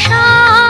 上。